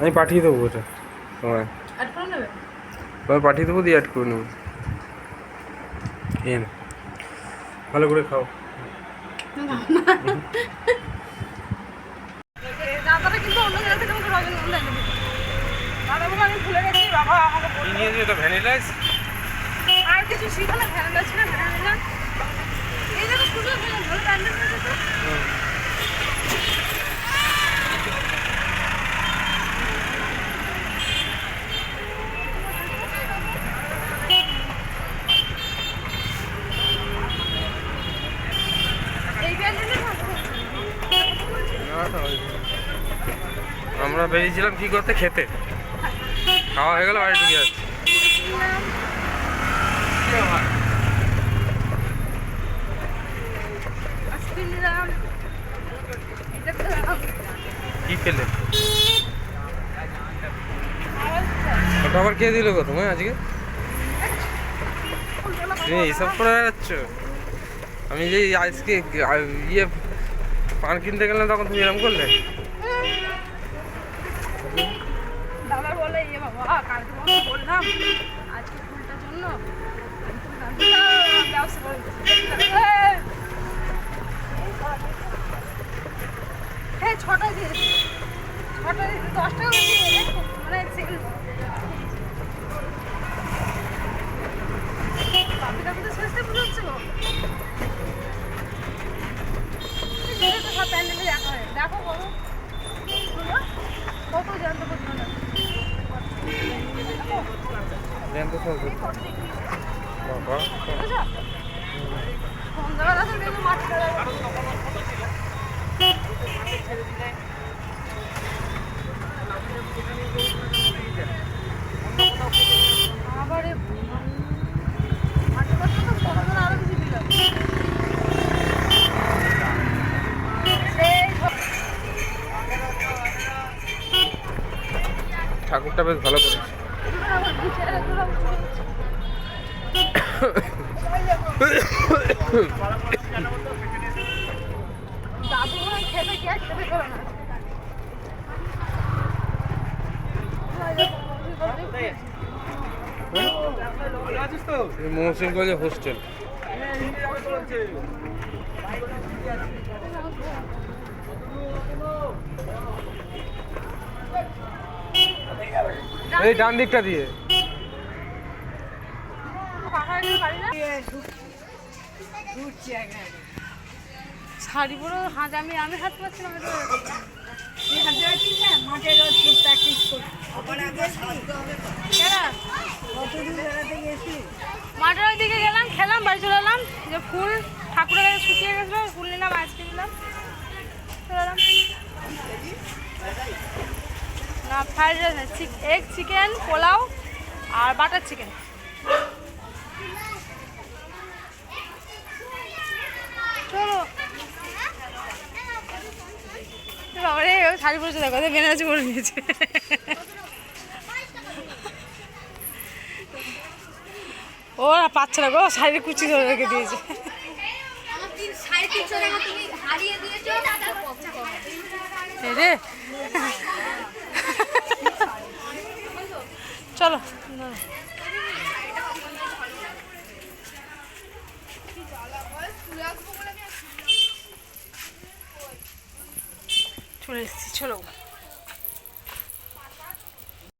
আমি পাঠিয়ে দেবো ওটা তোমায়। তোমায় পাঠিয়ে দেবো দিয়ে অ্যাড করে নেব। খেয়ে। ভালো করে খাও। আর কিছু ছিল না ভ্যানিলা ছিল ভ্যানিলা এই জায়গা শুধু ভালো প্যান্ডেল হয়েছে তো এই প্যান্ডেলে ভালো না না ওই আমরা বেরিয়েছিলাম কি করতে? খেতে। খাওয়া হয়ে গেল, বাড়ি ঢুকে যাচ্ছে। পেলে? ওটা আবার কে আমি যে আজকে ইয়ে পান কিনতে গেলে তখন তুমি এরকম করলে? দাদা ইয়ে বাবা, কালকে বললাম, আজকে ফুলটার জন্য দিচ্ছি। এই! হ্যাঁ ছটা দিয়েছি ছটা দিয়েছি দশ টাকা করে দিয়ে দে। মানে সেকেন্ড বাপি কাকু তো শেষ থেকে পুজো হচ্ছিল এই তো সব প্যান্ডেলে দেখা হয় দেখো বলো বলো, কত জানতে পারছ না বাবা খেলা আবারে আরও কিছু দিল সেই ঠাকুরটা বেশ ভালো করেছে। আমার বিছানা দুটো দাদু খেতে কি আর খেতে পারে না এই মহসিন কলেজে হোস্টেল। এই ডান দিকটা দিয়ে। শাড়ি আমি আমি মাঠের ওই দিকে গেলাম, খেলাম, বাড়ি চলে এলাম। যে ফুল, ঠাকুরের কাছে শুকিয়ে গেছিল, ফুল নিলাম আইসক্রিম নিলাম। চলে এলাম। ফ্রাইড রাইস না এগ চিকেন পোলাও আর বাটার চিকেন চলো। বাবারে ও শাড়ি পরেছে দেখো ওদের বেনারসি পরে নিয়েছে। ও পাচ্ছে না গো শাড়ির কুচি ধরে রেখে দিয়েছে। রে। চলো। চলে এসেছি চলো।